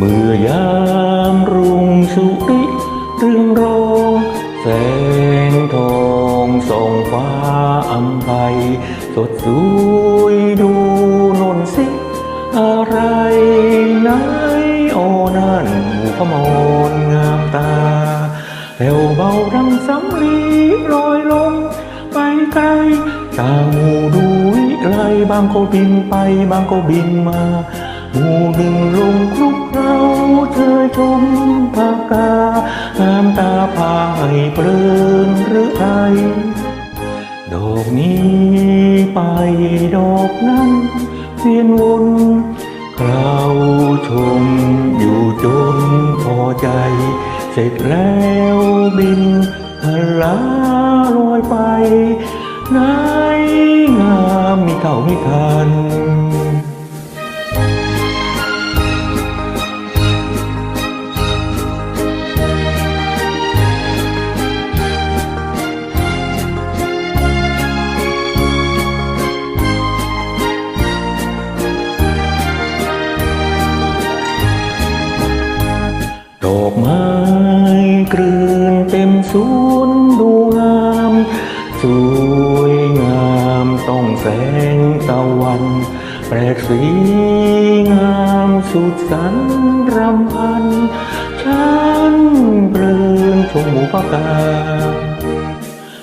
มื่อยามรุ่งสุริเรืองรองแสงทองส่องฟ้าอำไพสดสวยดูนนสิ อะไรไหนโอ้นั่นหมู่ขมอนงามตาแผ่วเบาดังสำลีลอยลงไปไกลต่างหมู่ดูวิไลบางก็บินไปบางก็บินมา หมู่หนึ่งลงคลุกเราเธอชมภากาน้ำตาพาให้เพลินหรือไทยดอกนี้ไปดอกนั้นเวียนวนเราชมอยู่จนพอใจ เสร็จแล้วบินพลาลอยไป ไหนงามมีเท่าไม่ทัน สวนดูงามสวยงามต้องแสงตะวันแปลกสีงามสุดสันรำพันฉันเพลินชมหมูปากา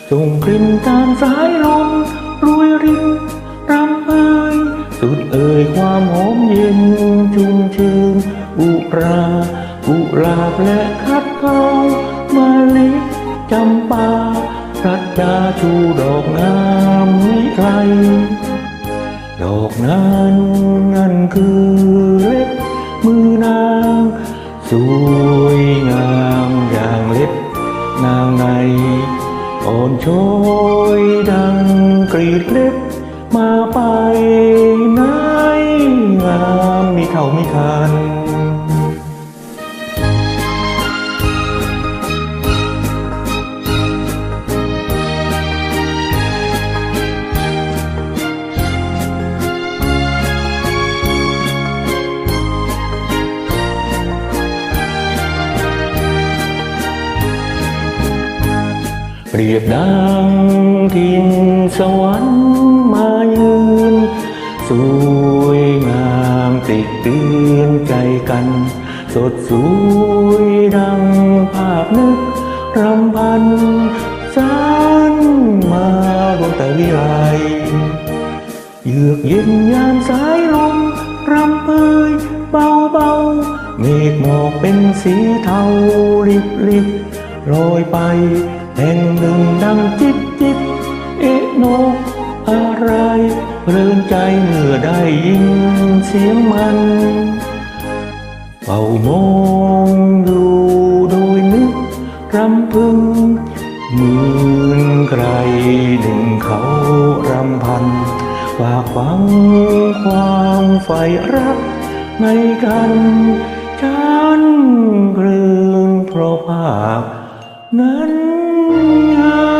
ส่งกลิ่นตามสายลมรวยรินรำเอ่ยสุดเอ่ยความหอมเย็นชุ่มชื่นอุรากุหลาบและคัดเขา จำปารัดดาชูดอกงามวิไลดอกนั้นนั่นคือเล็บมือนาง สวยงามอย่างเล็บนางในอ่อนโชยดังกรีดเล็บมาไปไหนงามมีเท่าไม่ทัน เรียบดังทินสวรรค์มายืน สวยงามติดเตือนใจกัน สดสวยดังภาพนึกรำพันสานมาดวงแต่วิไลเยือกเย็นยามสายลมรำเพยเบาเบาเมฆหมอกเป็นสีเทาลิบลิบลอยไป แห่งหนึ่งดังจิบจิบเอ๊ะนอะไรเพลินใจเมื่อได้ยินเสียงมันเฝ้ามองดูโดยนึกรำพึงเหมือนใครหนึ่งเขารำพันฝากฝังความใฝ่รักในกันฉันกลืนเพราะภาพนั้น Yeah.